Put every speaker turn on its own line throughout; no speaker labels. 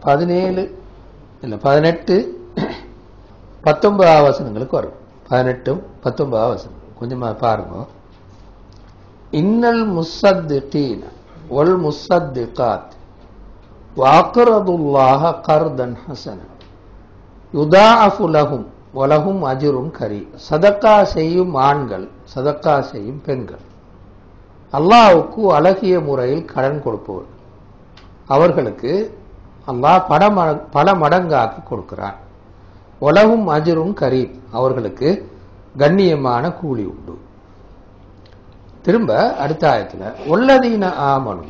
பதினேழு இல்லை பதினெட்டு பத்தொன்பதாவது வசனங்களுக்கு வரும். பதினெட்டும் பத்தொன்பதாவது வசனம் கொஞ்சமா பாருங்க. இன்னல் முசத்திகீன ஒல் முசத்திகாத். வாக்குரதுல்லாஹ கர்தன் ஹசன. யுதா அஃபுலகும் உலகும் அஜிரும் கரி. சதக்கா செய்யும் ஆண்கள் சதக்கா செய்யும் பெண்கள். அல்லாவுக்கு அழகிய முறையில் கடன் கொடுப்பவர். அவர்களுக்கு அல்லாஹ் பல பல மடங்காக்கி கொடுக்கிறான் உலகும் அஜரும் கரீம். அவர்களுக்கு கண்ணியமான கூலி உண்டு. திரும்ப அடுத்த ஆயத்தில் ஒல்லதீன ஆமனு.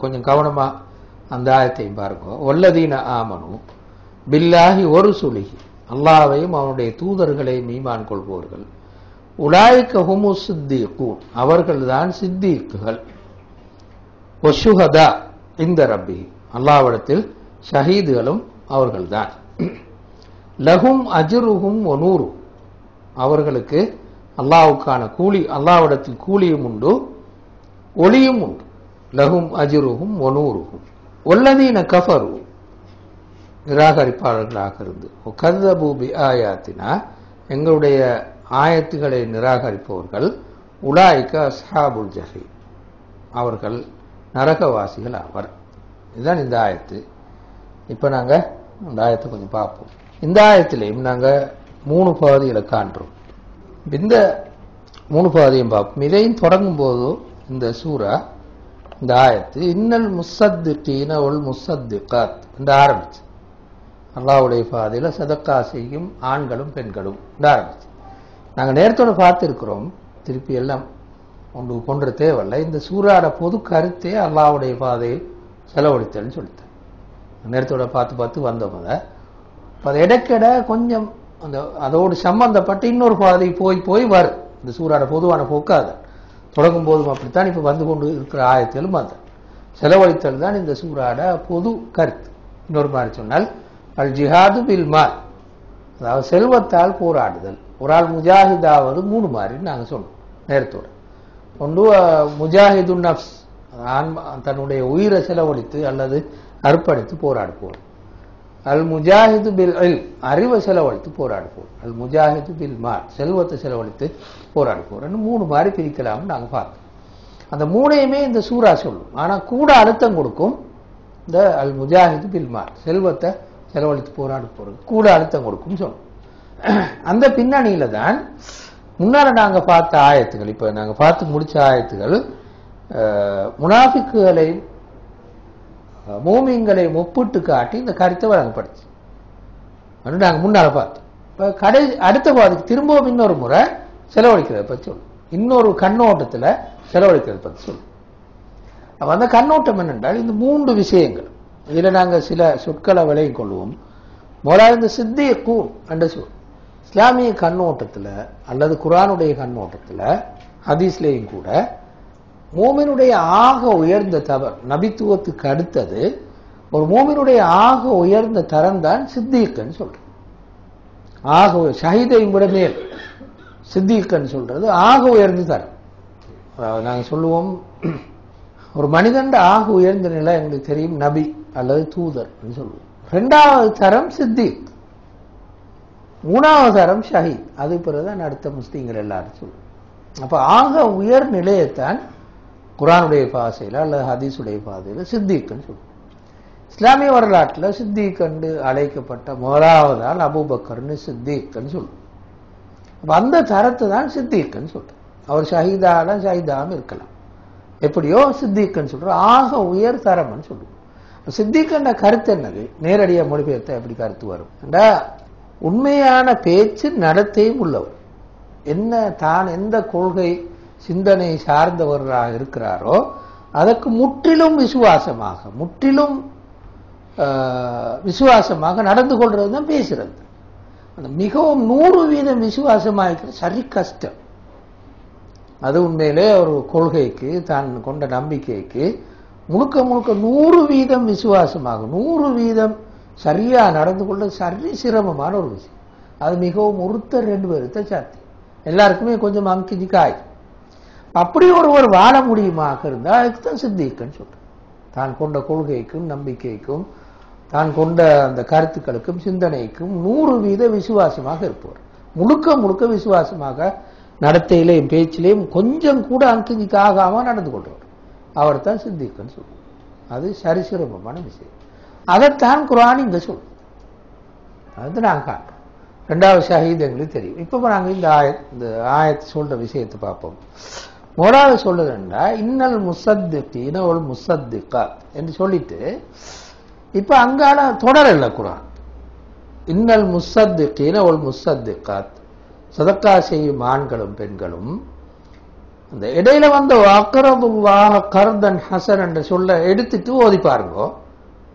கொஞ்சம் கவனமா அந்த ஆயத்தையும் பாருங்க. ஒல்லதீன ஆமனு பில்லாஹி ஒரு சுலிகி அல்லாவையும் அவனுடைய தூதர்களையும் மீமான் கொள்பவர்கள். உலாய்க்க ஹுமு சித்தீக்கூன் அவர்கள்தான் சித்தீக்குகள். ஒஷுஹதா இந்த ரப்பி அல்லாவிடத்தில் ஷஹீதுகளும் அவர்கள்தான். லஹும் அஜிருகும் ஒனூரும் அவர்களுக்கு அல்லாஹ்வுக்கான கூலி அல்லாவிடத்தில் கூலியும் உண்டு ஒளியும் உண்டு. லஹும் அஜிருகும் ஒனூருகும் ஒல்லதீன கஃபரு. நிராகரிப்பாளர்களாக இருந்து. கதபூபி ஆயாத்தினா. எங்களுடைய ஆயத்துகளை நிராகரிப்பவர்கள் உலாய்க்க அஸ்ஹாபுல் ஜஹி அவர்கள் நரகவாசிகள் ஆவர். இதுதான் இந்த ஆயத்து. இப்போ நாங்கள் இந்த ஆயத்தை கொஞ்சம் பார்ப்போம். இந்த ஆயத்திலையும் நாங்கள் மூணு பகுதிகளை காண்றோம். இந்த மூணு பகுதியும் பார்ப்போம். இதையும் தொடங்கும் போது இந்த சூரா இந்த ஆயத்து இன்னல் முசத்திகீன ஒல் முசத்திகாத் என்று ஆரம்பிச்சு. அல்லாவுடைய பாதையில் சதக்கா செய்யும் ஆண்களும் பெண்களும் என்று ஆரம்பிச்சு. நாங்கள் நேரத்தோட பார்த்துருக்கிறோம். திருப்பி எல்லாம் ஒன்று கொன்ற தேவையில்ல. இந்த சூறாட பொது கருத்தே அல்லாவுடைய பாதையில் செலவழித்தல்னு சொல்லிட்டேன் நேரத்தோட பார்த்து பார்த்து வந்தவங்க இப்போ அது இடைக்கிட கொஞ்சம் அந்த அதோடு சம்பந்தப்பட்டு இன்னொரு பாதை போய் போய் வரும் இந்த சூறாட பொதுவான போக்காது தொடங்கும் போதும் அப்படித்தான் இப்போ வந்து கொண்டு இருக்கிற ஆயத்திலும் அந்த செலவழித்தல் தான் இந்த சூறாட பொது கருத்து. இன்னொரு மாதிரி சொன்னால் அல் ஜிஹாது பில் மால். அதாவது செல்வத்தால் போராடுதல். ஒரு ஆள் முஜாஹிதாவது மூணு மாதிரி நாங்கள் சொன்னோம் நேரத்தோட. ஒன்று முஜாஹிது நப்ஸ் ஆன்மா தன்னுடைய உயிரை செலவழித்து அல்லது அர்ப்பணித்து போராடுவோர் அல் முஜாஹிது பில் அல் அறிவை செலவழித்து போராடுப்போம் அல் முஜாஹிது பில் மார் செல்வத்தை செலவழித்து போராடுவோர் மூணு மாதிரி பிரிக்கலாம்னு நாங்கள் பார்த்தோம். அந்த மூணையுமே இந்த சூரா சொல்லும். ஆனால் கூட அழுத்தம் கொடுக்கும் இந்த அல் முஜாஹிது பில் மார் செல்வத்தை செலவழித்து போராட போறது கூட அழுத்தம் கொடுக்கும் சொல்லும். அந்த பின்னணியில தான் முன்னால நாங்க பார்த்த ஆயத்துகள் இப்ப நாங்க பார்த்து முடிச்ச ஆயத்துகள் முனாஃபிக்குகளை மூமிங்களை ஒப்பிட்டு காட்டி இந்த கருத்தை வழங்கப்படுச்சு. அது நாங்கள் முன்னால பார்த்தோம். இப்போ கடை அடுத்த பாதிக்கு திரும்பவும் இன்னொரு முறை செலவழிக்கிறத பத்தி சொல்லும் இன்னொரு கண்ணோட்டத்துல செலவழிக்கிறத பத்தி சொல்லும் அப்போ அந்த கண்ணோட்டம் என்னென்றால் இந்த மூன்று விஷயங்கள். இதில் நாங்க சில சொற்களை விலையும் கொள்வோம். முதலாவது இந்த சித்திய கூர் என்ற சொல் இஸ்லாமிய கண்ணோட்டத்துல அல்லது குரானுடைய கண்ணோட்டத்துல ஹதீஸ்லேயும் கூட மோமினுடைய ஆக உயர்ந்த தவர் நபித்துவத்துக்கு அடுத்தது ஒரு மோமினுடைய ஆக உயர்ந்த தரம் தான் சித்திகன்னு சொல்றோம் ஆக ஷஹீதை விட மேல் சித்திகன்னு சொல்றது ஆக உயர்ந்த தரம். அதாவது நாங்க சொல்லுவோம் ஒரு மனிதன் ஆக உயர்ந்த நிலை எங்களுக்கு தெரியும் நபி அல்லது தூதர் சொல்லுவோம். ரெண்டாவது தரம் சித்திக். மூணாவது தரம் ஷஹீத். அது பிறகுதான் அடுத்த முஸ்லீம்கள் எல்லாரும் சொல்லுவோம் அப்ப ஆக உயர் நிலையத்தான் குரானுடைய பாசையில் அல்லது ஹதீஸுடைய பாதையில் சித்திக்குன்னு சொல்லுவோம் இஸ்லாமிய வரலாற்றில் சித்திக் அழைக்கப்பட்ட முதலாவது ஆள் அபுபக்கர்னு சித்திக்குன்னு சொல்லுவோம் அப்போ அந்த தரத்தை தான் சித்திக்குன்னு சொல்கிறேன் அவர் ஷஹீதான ஷஹீதாகவும் இருக்கலாம். எப்படியோ சித்திக்குன்னு சொல்கிறோம் ஆக உயர் தரம்னு சொல்லுவோம் சித்திக்கண்ட கருத்து என்னது? நேரடியாக மொழிபெயர்த்த எப்படி கருத்து வரும்? என்றா உண்மையான பேச்சு நடத்தையும் உள்ளவர். என்ன தான் எந்த கொள்கை சிந்தனை சார்ந்தவராக இருக்கிறாரோ அதற்கு முற்றிலும் விசுவாசமாக முற்றிலும் ஆஹ், விசுவாசமாக நடந்து கொள்றது தான் பேசுறது. அந்த மிகவும் நூறு வீதம் விசுவாசமாக இருக்கிற சரி கஷ்டம். அது உண்மையிலே ஒரு கொள்கைக்கு தான் கொண்ட நம்பிக்கைக்கு முழுக்க முழுக்க நூறு வீதம் விசுவாசமாக நூறு வீதம் சரியா நடந்து கொள்ள சரி சிரமமான ஒரு விஷயம். அது மிகவும் ஒருத்தர் ரெண்டு பேருத்த சாத்தி. எல்லாருக்குமே கொஞ்சம் அமுக்கிஜி காய் அப்படி ஒருவர் வாழ முடியுமாக இருந்தால் அதுக்கு தான் சித்திக்குன்னு சொல்றேன் தான் கொண்ட கொள்கைக்கும் நம்பிக்கைக்கும் தான் கொண்ட அந்த கருத்துக்களுக்கும் சிந்தனைக்கும் நூறு வீத விசுவாசமாக இருப்பவர். முழுக்க முழுக்க விசுவாசமாக நடத்தையிலையும் பேச்சிலையும் கொஞ்சம் கூட அங்கிங்கிக்கு ஆகாம நடந்து கொள்வார் அவர் தான் சித்திக்குன்னு சொல்லுவோம் அது சரிசிரமமான விஷயம். அதைத்தான் குரான் இங்க சொல்லும் அது நாங்க காட்டுறோம் ரெண்டாவது ஷஹீத் எங்களுக்கு தெரியும். இப்போ நாங்க இந்த ஆய இந்த ஆயத்தை சொல்ற விஷயத்தை பார்ப்போம். முதலாவது சொல்லுதுண்டா இன்னல் முசத்தின ஒரு முசத்திகா என்று சொல்லிட்டு இப்ப அங்கால தொடர் இல்லை குரான். இன்னல் முசத்தின ஒரு முசத்திகாத் சதக்கா செய்யும் ஆண்களும் பெண்களும் அந்த இடையில வந்த அக்கரதுல்லாஹ கர்தன் ஹசன் என்று சொல்ல எடுத்துட்டு ஓதி பாருங்க.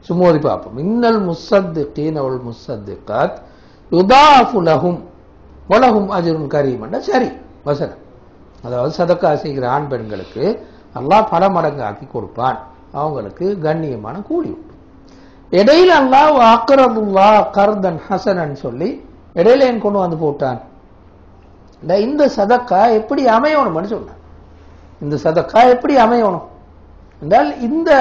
சும்மா ஓதி பார்ப்போம். இன்னல் முசத்தின ஒரு முசத்திகாத் யுதாஃபு உலகும் வலஹும் அஜருன் கரீம் சரி வசனம். அதாவது சதக்கா செய்கிற ஆண் பெண்களுக்கு அல்லாஹ் பல மடங்கு ஆக்கி கொடுப்பான். அவங்களுக்கு கண்ணியமான கூலி இடையில அல்லாஹ் அக்கரதுல்லா கர்தன் ஹசனன் சொல்லி இடையில என் கொண்டு வந்து போட்டான். இந்த இந்த சதக்கா எப்படி அமையணும்னு சொன்னான். இந்த சதக்கா எப்படி அமையணும்? என்றால் இந்த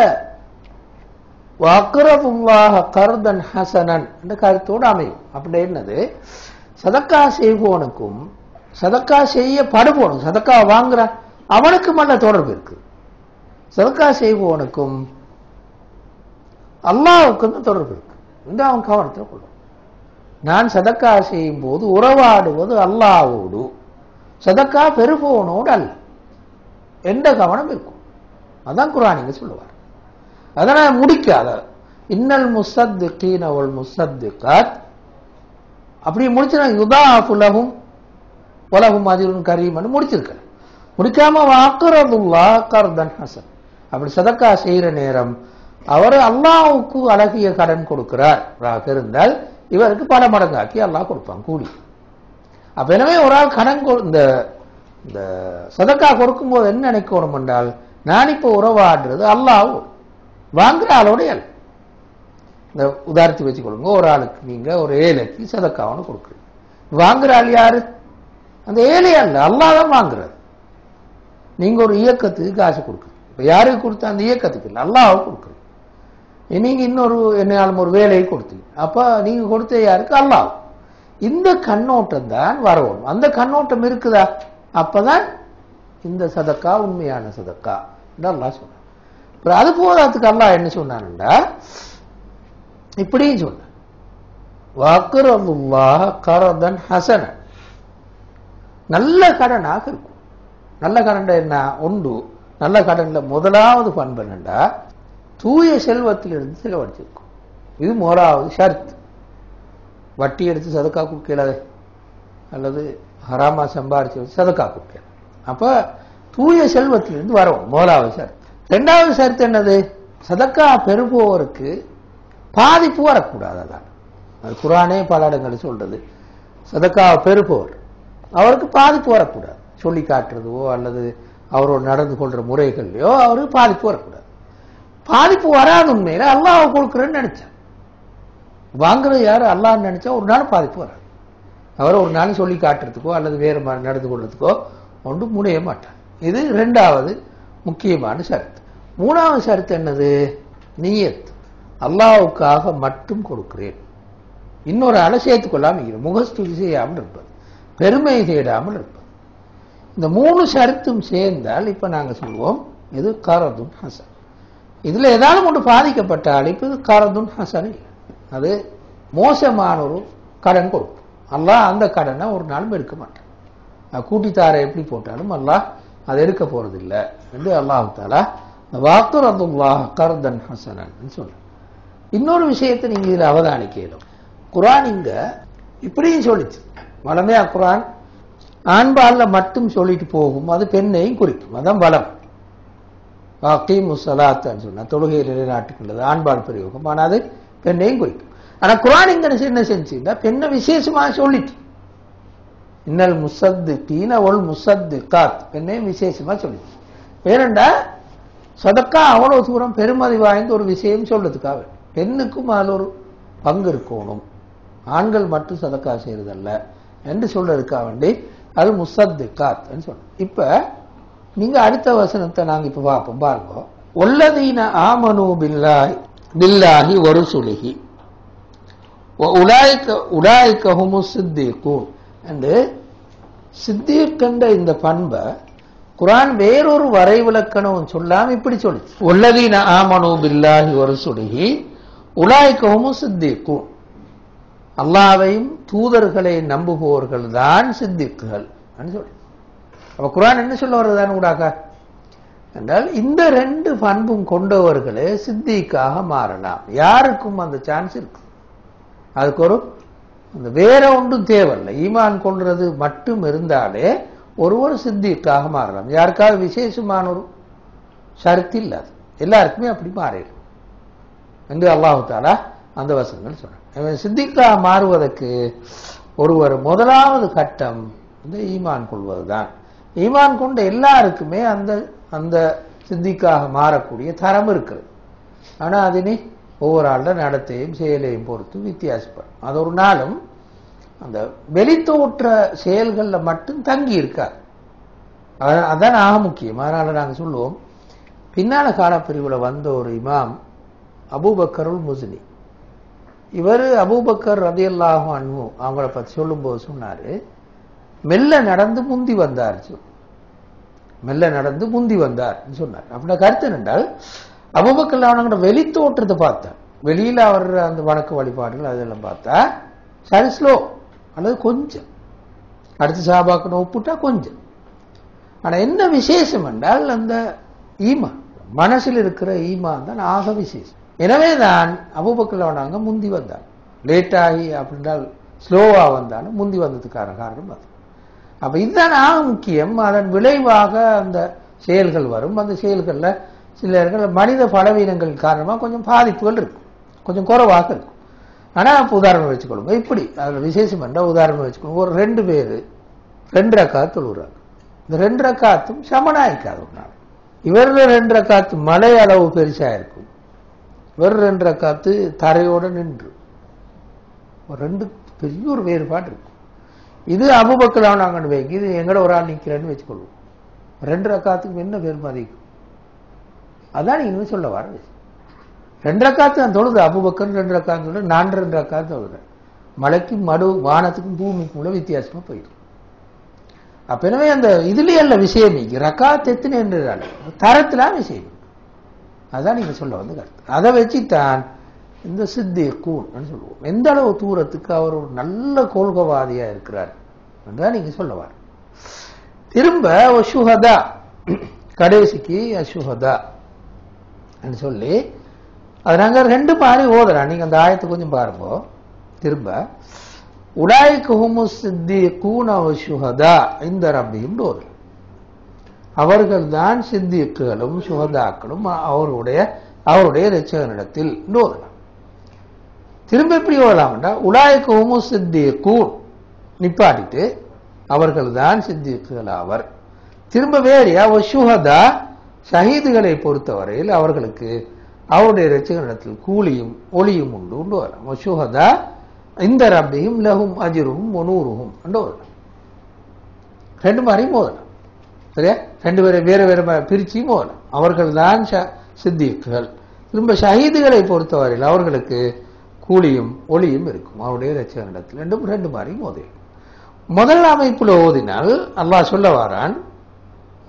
வக்ரதுல்லாஹ கர்தன் ஹசனன் என்ற கருத்தோடு அமையும். அப்படி என்னது? சதக்கா செய்வோனுக்கும் சதக்கா செய்ய படுபோனும் சதக்கா வாங்குற அவனுக்கும் அல்ல தொடர்பு இருக்கு. சதக்கா செய்பவனுக்கும் அல்லாவுக்கும் தான் தொடர்பு இருக்கு. இந்த அவன் கவனத்தில் கொள்ளும். நான் சதக்கா செய்யும் போது உறவாடுவது அல்லாவோடு சதக்கா பெருபோனோடு அல்ல. எந்த கவனம் இருக்கும். அதான் குரானிங்க சொல்லுவார். அதனால் முடிக்காத இன்னல் முசத்து கீனவள் முசத்து காத் அப்படி முடிச்சுனா யுதா புலகும் உலகும் அதிரும் கரீமன் முடிச்சிருக்க முடிக்காம வாக்குறதுல்லா கர்தன் ஹசன். அப்படி சதக்கா செய்யற நேரம் அவர் அல்லாவுக்கு அழகிய கடன் கொடுக்கிறார் இருந்தால் இவருக்கு பல மடங்காக்கி அல்லாஹ் கொடுப்பான் கூலி. அப்ப எனவே ஒரு ஆள் கடன் இந்த இந்த சதக்கா கொடுக்கும்போது என்ன நினைக்கணும் என்றால் நான் இப்போ உறவாடுறது அல்லாஹ். வாங்குற ஆளோடைய இந்த உதாரணத்தை வச்சுக்கொள்ளுங்க ஒரு ஆளுக்கு நீங்க ஒரு ஏழைக்கு சதக்காவனு கொடுக்குறீங்க. வாங்குற ஆள் யாரு? அந்த ஏழை அல்ல அல்லாஹ் தான் வாங்குறது நீங்க ஒரு இயக்கத்துக்கு காசு கொடுக்குறீங்க இப்ப யாருக்கு கொடுத்த அந்த இயக்கத்துக்கு இல்லை அல்லாஹ் கொடுக்குறீங்க நீங்க இன்னொரு என்னாலும் ஒரு வேலையை கொடுத்தீங்க. அப்ப நீங்க கொடுத்த யாருக்கு? அல்லாஹ். இந்த கண்ணோட்டம் தான் வரணும். அந்த கண்ணோட்டம் இருக்குதா? அப்பதான் இந்த சதக்கா உண்மையான சதக்கா என்று அல்லாஹ் சொன்னார் அப்புறம் அது போதாதுக்கு அல்லாஹ் என்ன சொன்னான்டா இப்படியும் சொன்னார் வாக்குரதுல்லாஹ கரதன் ஹசனன். நல்ல கடனாக இருக்கும். நல்ல கடன் என்ன? உண்டு. நல்ல கடன்ல முதலாவது பண்பு என்னண்டா? தூய செல்வத்திலிருந்து செலவழிச்சிருக்கும். இது முதலாவது ஷர்த். வட்டி எடுத்து சதுக்கா கொடுக்கலாது. அல்லது ஹராமா சம்பாரிச்சு வச்சு கொடுக்கல அப்ப தூய செல்வத்திலிருந்து வரும் முதலாவது ஷர்த். ரெண்டாவது ஷர்த் என்னது? சதக்கா பெறுபவருக்கு பாதிப்பு வரக்கூடாது அதான். அது குரானே பல இடங்கள் சொல்றது. சதக்கா பெறுபவர் அவருக்கு பாதிப்பு வரக்கூடாது. சொல்லி காட்டுறதோ அல்லது அவரோட நடந்து கொள்கிற முறைகள்லையோ அவருக்கு பாதிப்பு வரக்கூடாது. பாதிப்பு வராத உண்மையில அல்லாஹ் கொடுக்குறேன்னு நினைச்சேன் வாங்குறது யாரு? அல்லாஹ் நினைச்சா ஒரு நாள் பாதிப்பு வராது. அவரை ஒரு நாள் சொல்லி காட்டுறதுக்கோ அல்லது வேறு மாதிரி நடந்து கொள்றதுக்கோ ஒன்றும் முனைய மாட்டார். இது ரெண்டாவது முக்கியமான ஷரத்து. மூணாவது ஷரத்து என்னது? நீயத். அல்லாவுக்காக மட்டும் கொடுக்கிறேன். இன்னொரு ஆளை சேர்த்துக்கொள்ளாமல் முகஸ்துதி செய்யாமல் இருப்பது. பெருமை தேடாமல் இருப்பது இந்த மூணு ஷரத்தும் சேர்ந்தால் இப்ப நாங்க சொல்லுவோம் இது கரதுன் ஹசன். இதுல ஏதாவது ஒன்று பாதிக்கப்பட்ட அழைப்பு இது கரதுன் ஹசன் இல்லை. அது மோசமான ஒரு கடன் கொடுக்கும். அல்லாஹ் அந்த கடனை ஒரு நாளும் எடுக்க மாட்டான். கூட்டித்தாரை எப்படி போட்டாலும் அல்லாஹ் அதை எடுக்க போறது இல்லை என்று அல்லாஹு தாலா வாக்குரதுல்லாஹ் கர்தன் ஹசனன் சொல்ற இன்னொரு விஷயத்தை நீங்க இதுல அவதானிக்கணும் குரான் இங்க இப்படியும் சொல்லிச்சு. வளமையா குரான் ஆண்பால்ல மட்டும் சொல்லிட்டு போகும். அது பெண்ணையும் குறிக்கும். அதான் பலம் வாக்கி முசலாத்தான்னு சொன்னா தொழுகையில் நிலைநாட்டுக்கின்றது ஆண்பால் பிரயோகம். ஆனால் அது பெண்ணையும் குறிக்கும். ஆனா குரான் இங்க என்ன செஞ்சுன்னா பெண்ணை விசேஷமா சொல்லிட்டு. இன்னல் முசத்து தீன ஒல் முசத்து காத் பெண்ணையும் விசேஷமா சொல்லிச்சு ஏனண்டா சதக்கா அவ்வளவு தூரம் பெருமதி வாய்ந்த ஒரு விஷயம் சொல்றதுக்காக. பெண்ணுக்கும் அதில் ஒரு பங்கு இருக்கணும். ஆண்கள் மட்டும் சதக்கா செய்யறதல்ல என்று சொல்றதுக்கா வேண்டி அது முசத்து காத் சொல்றோம். இப்ப நீங்க அடுத்த வசனத்தை நாங்க இப்ப பார்ப்போம். பாருங்க. ஒல்லதீன ஆமனு பில்லாய் பில்லாஹி ஒரு சுலிஹி உலாய்க்க உலாய்க்கஹுமு சித்திகூன். என்று சித்திக் இந்த பண்பை குரான் வேறொரு வரைவிலக்கணம் சொல்லாம இப்படி சொல்லி உள்ளதீன ஆமனு பில்லாஹி ஒரு சுலிஹி உலாய்க்கஹுமு சித்திகூன். அல்லாவையும் தூதர்களை நம்புபவர்கள் தான் சித்திக்குகள் சொல்லி அப்ப குரான் என்ன சொல்ல வருதுதான் கூடாக்கா என்றால் இந்த ரெண்டு பண்பும் கொண்டவர்களே சித்திக்காக மாறலாம். யாருக்கும் அந்த சான்ஸ் இருக்கு. அதுக்கு ஒரு அந்த வேற ஒன்றும் தேவையில்லை. ஈமான் கொள்றது மட்டும் இருந்தாலே ஒருவர் சித்திக்காக மாறலாம். யாருக்காவது விசேஷமான ஒரு சருத்து இல்லை அது எல்லாருக்குமே அப்படி மாறிடும். என்று அல்லாஹு தாலா அந்த வசனங்கள் சொன்னார் சித்திக்கா மாறுவதற்கு ஒருவர் முதலாவது கட்டம் வந்து ஈமான் கொள்வதுதான். ஈமான் கொண்ட எல்லாருக்குமே அந்த அந்த சித்திக்காக மாறக்கூடிய தரம் இருக்குது. ஆனால் அதனை ஒவ்வொரு ஆளோட நடத்தையும் செயலையும் பொறுத்து வித்தியாசப்படும். அது ஒரு நாளும் அந்த வெளித்தோற்ற செயல்களில் மட்டும் தங்கி இருக்காது. அதான் ஆக முக்கியம். அதனால் நாங்கள் சொல்லுவோம் பின்னால காலப்பிரிவில் வந்த ஒரு இமாம் அபூபக்கருள் முஸ்லி. இவர் அபூபக்கர் ரதியல்லாஹு அன்பு அவங்கள பற்றி சொல்லும்போது சொன்னாரு மெல்ல நடந்து முந்தி வந்தார் மெல்ல நடந்து முந்தி வந்தார் சொன்னார். அப்படின்னா கருத்து என்னென்றால் அபூபக்கர் அவனங்கிற வெளி தோற்றத்தை பார்த்தேன் வெளியில அவர் அந்த வணக்க வழிபாடுகள் அதெல்லாம் பார்த்தா சரி ஸ்லோ அல்லது கொஞ்சம். அடுத்து சாபாக்கணும் ஒப்புட்டா கொஞ்சம். ஆனா என்ன விசேஷம் என்றால் அந்த ஈமா மனசில் இருக்கிற ஈமான் தான் ஆக விசேஷம். எனவே தான் அவனாங்க முந்தி வந்தான். லேட்டாகி ஆகி அப்படின்றால் ஸ்லோவா வந்தாலும் முந்தி வந்ததுக்கான காரணம் அது. அப்போ இதுதான் ஆக முக்கியம். அதன் விளைவாக அந்த செயல்கள் வரும். அந்த செயல்கள்ல சிலர்கள் மனித பலவீனங்கள் காரணமாக கொஞ்சம் பாதிப்புகள் இருக்கும். கொஞ்சம் குறைவாக இருக்கும். ஆனால் இப்போ உதாரணம் வச்சுக்கொள்ளுங்க. இப்படி அதில் விசேஷம் என்றால் உதாரணம் வச்சுக்கணும் ஒரு ரெண்டு பேர் ரெண்டு ரக்கா தொழுகிறாங்க இந்த ரெண்டு ரக்காத்தும் சமனாயிருக்காது ஒரு நாள். இவரில் ரெண்டு ரக்காத்து மழை அளவு பெருசாக இருக்கும். இவர் ரெண்டு ரக்காத்து தரையோட நின்று. ஒரு ரெண்டு பெரிய ஒரு வேறுபாடு இருக்கும் இது அபுபக்கலாக நாங்கள் வைக்க இது எங்கட ஒரு ஆள் நிற்கிறேன்னு வச்சுக்கொள்வோம். ரெண்டு ரக்காத்துக்கு என்ன பெருமதிக்கும் அதான் இன்னும் சொல்ல வர ரெண்டு ரக்காத்து நான் தொழுது அபுபக்கர் ரெண்டு ரக்காத்து சொல்ல நான் ரெண்டு ரக்காத்து தொழுறேன் மலைக்கும் மடு வானத்துக்கும் பூமிக்கும் உள்ள வித்தியாசமா போயிடும். அப்ப எனவே அந்த இதுலயே அல்ல விஷயம். நீங்க ரக்காத்து எத்தனை என்றால் தரத்துல விஷயம். அதான் நீங்க சொல்ல வந்து கருத்து. அதை வச்சுத்தான் இந்த சித்தி கூன் சொல்லுவோம். எந்த அளவு தூரத்துக்கு அவர் ஒரு நல்ல கோல்கவாதியா இருக்கிறார் என்றுதான் நீங்க சொல்லுவார் திரும்ப அசுகதா கடைசிக்கு அசுகதா சொல்லி அது நாங்கள் ரெண்டு மாதிரி ஓதுறோம். நீங்க அந்த ஆயத்தை கொஞ்சம் பாருங்க. திரும்ப உடாய்க்கு ஹுமு சித்தி கூன அசுகதா இந்த ரப்பியும் ஓதுறோம். அவர்கள்தான் சித்திக்குகளும் சுகதாக்களும் அவருடைய அவருடைய ரச்சகனிடத்தில் ஓதலாம் திரும்ப எப்படி வரலாம்டா உலாய்க்கு ஹுமு நிப்பாட்டிட்டு அவர்கள்தான் சித்திக்குகள் அவர் திரும்ப வேறியா சுகதா ஷஹீதுகளை பொறுத்தவரையில் அவர்களுக்கு அவருடைய ரச்சகனிடத்தில் கூலியும் ஒளியும் உண்டு உண்டு வரலாம். சுகதா இந்த ரப்பியும் லகும் அஜிரும் ஒனூருகும் ரெண்டு மாதிரியும் மோதலாம் சரியா? ரெண்டு பேரை வேற வேற பிரிச்சியும் மோதலாம் அவர்கள் தான் சித்திக்குகள் திரும்ப ஷஹீதுகளை பொறுத்தவரையில் அவர்களுக்கு கூலியும் ஒளியும் இருக்கும். அவருடைய ரச்சகனிடத்தில் ரெண்டும் ரெண்டு மாதிரி. ஓதி முதல் அமைப்பில் ஓதினால் அல்லாஹ் சொல்ல வாரான்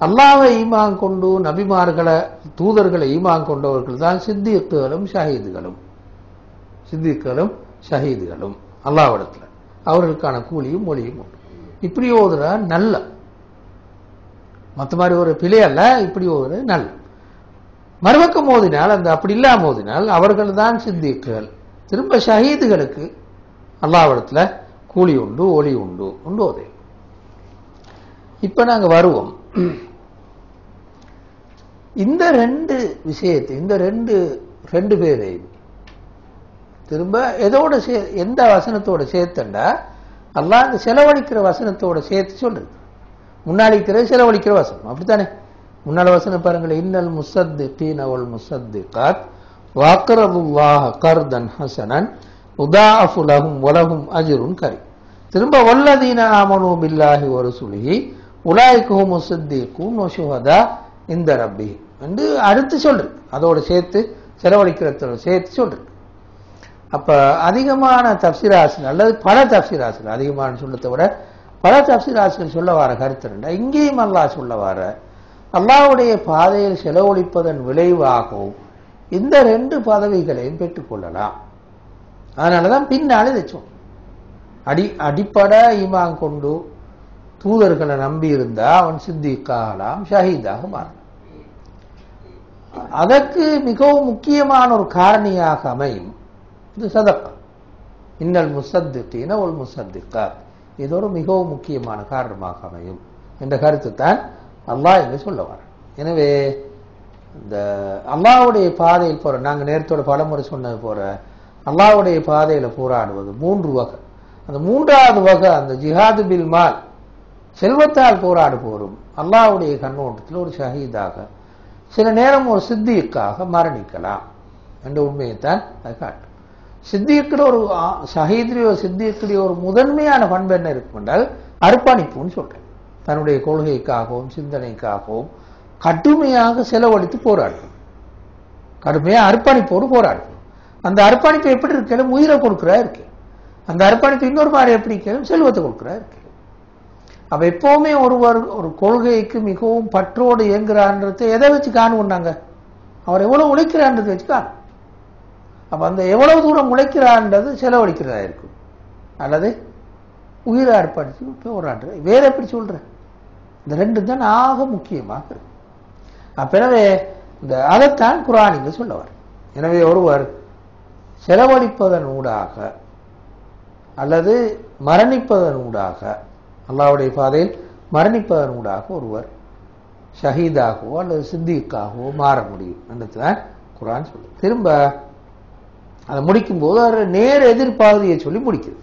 அல்லாவை ஈமான் கொண்டு நபிமார்களை தூதர்களை ஈமான் கொண்டவர்கள் தான் சித்திக்குகளும் ஷஹீதுகளும். சித்திக்குகளும் ஷஹீதுகளும். அல்லாவிடத்தில் அவர்களுக்கான கூலியும் மொழியும் உண்டு. இப்படி ஓதுறா நல்ல மற்ற மாதிரி ஒரு பிழை அல்ல இப்படி ஒரு நல். மறுபக்கம் மோதினால் அந்த அப்படி இல்லாம மோதினால் அவர்கள் தான் சித்திக்குகள் திரும்ப ஷஹீதுகளுக்கு அல்லாவிடத்தில் கூலி உண்டு ஒளி உண்டு உண்டு அதே இப்ப நாங்க வருவோம். இந்த ரெண்டு விஷயத்தை இந்த ரெண்டு ரெண்டு பேரையும் திரும்ப எதோட சே எந்த வசனத்தோட சேர்த்தண்டா? அல்லாஹ் செலவழிக்கிற வசனத்தோட சேர்த்து சொல்றது. முன்னாடி இருக்கிறது செலவழிக்கிற வசனம். அப்படித்தானே? முன்னாள் வசனம் பாருங்கள் இன்னல் முசத்து கீனவல் முசத்து காத் வாக்கரதுல்லாஹ கர்தன் ஹசனன் உதாஃபு லஹும் வலஹும் அஜிருன் கரி திரும்ப வல்லதீன ஆமனு பில்லாஹி ஒரு சுலுகி உலாய்க்கு முசத்திகூன் சுஹதா இந்த ரப்பி. என்று அடுத்து சொல்றது. அதோட சேர்த்து செலவழிக்கிறதோட சேர்த்து சொல்றது. அப்ப அதிகமான தப்சிராசன் அல்லது பல தப்சிராசன் அதிகமான சொல்லத்தை விட பல தப்சிராசிகள் சொல்ல வர கருத்து இருந்தா இங்கேயும் அல்லாஹ் சொல்ல வர அல்லாவுடைய பாதையில் செலவழிப்பதன் விளைவாகவும் இந்த ரெண்டு பதவிகளையும் பெற்றுக்கொள்ளலாம் அதனாலதான் பின்னால் இதைச்சோம் அடி அடிப்படை ஈமான் கொண்டு தூதர்களை நம்பி இருந்தா அவன் சித்திக்காகலாம் ஷஹீதாக மாறலாம். அதற்கு மிகவும் முக்கியமான ஒரு காரணியாக அமையும். இது சதக்கா. இன்னல் முசத்தின ஒரு முசத்திக்கா இது ஒரு மிகவும் முக்கியமான காரணமாக அமையும். என்ற கருத்து தான் அல்லாஹ் என்று சொல்ல வர எனவே இந்த அல்லாஹ்வுடைய பாதையில் போற நாங்கள் நேரத்தோட பலமுறை சொன்னது போற அல்லாவுடைய பாதையில போராடுவது மூன்று வகை. அந்த மூன்றாவது வகை அந்த ஜிஹாது பில் மால் செல்வத்தால் போராடு போரும் அல்லாஹ்வுடைய கண்ணோட்டத்தில் ஒரு ஷஹீதாக. சில நேரம் ஒரு சித்திக்காக மரணிக்கலாம். என்ற உண்மையைத்தான் அது காட்டும் சித்தியக்கிற ஒரு சஹீத்ரியோ ஒரு ஒரு முதன்மையான பண்பு என்ன இருக்கும் என்றால் அர்ப்பணிப்புன்னு சொல்றேன். தன்னுடைய கொள்கைக்காகவும் சிந்தனைக்காகவும் கடுமையாக செலவழித்து போராடணும் கடுமையாக அர்ப்பணிப்போடு போராடணும் அந்த அர்ப்பணிப்பு எப்படி இருக்கலாம் உயிரை கொடுக்குறா இருக்கு அந்த அர்ப்பணிப்பு இன்னொரு மாதிரி எப்படி இருக்கலாம் செல்வத்தை கொடுக்குறா இருக்கு அப்ப எப்பவுமே ஒருவர் ஒரு கொள்கைக்கு மிகவும் பற்றோடு இயங்குறான்றதை எதை வச்சு காணுவோம் நாங்க? அவர் எவ்வளவு உழைக்கிறான்றதை வச்சு காணும். அப்ப அந்த எவ்வளவு தூரம் உழைக்கிறான்றது செலவழிக்கிறதா இருக்கும் அல்லது உயிரை அர்ப்பணித்து போராடுற. வேற எப்படி சொல்கிறேன் இந்த ரெண்டு தான் ஆக முக்கியமாக இருக்கு. அப்ப எனவே இந்த அதைத்தான் குரான் இங்கு எனவே ஒருவர் செலவழிப்பதன் ஊடாக அல்லது மரணிப்பதன் ஊடாக அல்லாவுடைய பாதையில் மரணிப்பதன் ஊடாக ஒருவர் ஷஹீதாகவோ அல்லது சித்திக்காகவோ மாற முடியும். என்றுதான் குரான் சொல்லு திரும்ப அதை முடிக்கும் போது அவர் நேர் எதிர்பாதியை சொல்லி முடிக்குது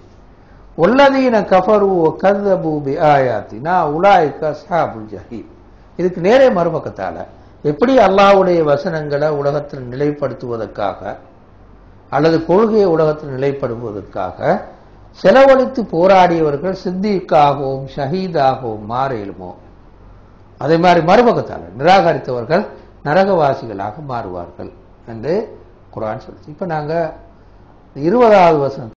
உள்ளதீன கஃபரு கதபு ஆயாத்தி நான் உலாய்க்கா சாபுல் ஜஹீம். இதுக்கு நேரே மறுபக்கத்தால் எப்படி அல்லாஹ்வுடைய வசனங்களை உலகத்தில் நிலைப்படுத்துவதற்காக அல்லது கொள்கையை உலகத்தில் நிலைப்படுத்துவதற்காக செலவழித்து போராடியவர்கள் சித்திக்காகவும் ஷஹீதாகவும் மாறிடுமோ? அதே மாதிரி மறுபக்கத்தால் நிராகரித்தவர்கள் நரகவாசிகளாக மாறுவார்கள் என்று குரான் சொல்லுச்சு. இப்ப நாங்க இருபதாவது வசனம்